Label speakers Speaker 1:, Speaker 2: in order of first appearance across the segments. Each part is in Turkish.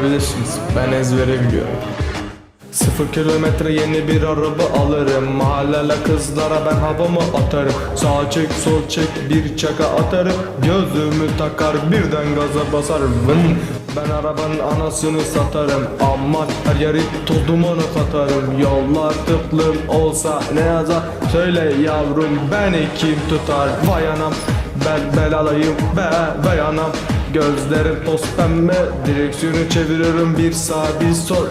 Speaker 1: alabilirsiniz. Ben ezbere biliyorum. Sıfır kilometre yeni bir araba alırım. Mahallele kızlara ben havamı atarım. Sağ çek sol çek bir çaka atarım. Gözümü takar birden gaza basarım. Vın. Ben arabanın anasını satarım. Aman her yeri toz dumanı katarım Yollar tıklım olsa ne yazar? Söyle yavrum beni kim tutar? Vay anam bel belalıyım be vay anam Gözlerim toz pembe Direksiyonu çeviriyorum bir sağ bir sol.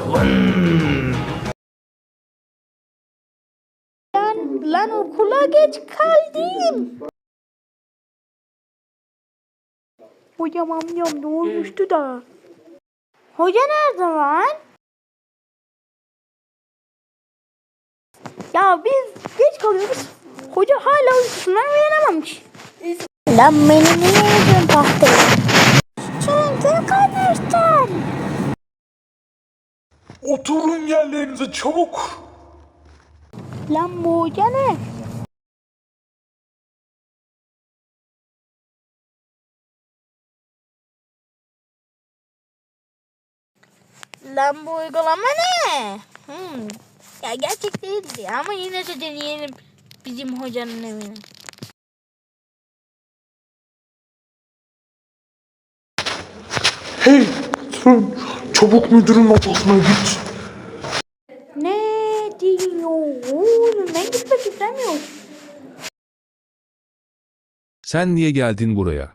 Speaker 2: Lan, lan okula geç kaldım. Hocam amcam ne olmuştu da? Hoca nerede lan? Ya biz geç kalıyoruz. Hoca hala uykusundan uyanamamış. Lan beni niye yedin tahtaya?
Speaker 3: Oturun yerlerinize çabuk.
Speaker 2: Lan bu hoca ne? Lan bu uygulama ne? Hmm. Ya gerçek değildi ama yine de deneyelim bizim hocanın evine.
Speaker 3: Hey sen çabuk müdürün odasına git.
Speaker 2: Ne diyor ben gitmek istemiyorum.
Speaker 4: Sen niye geldin buraya?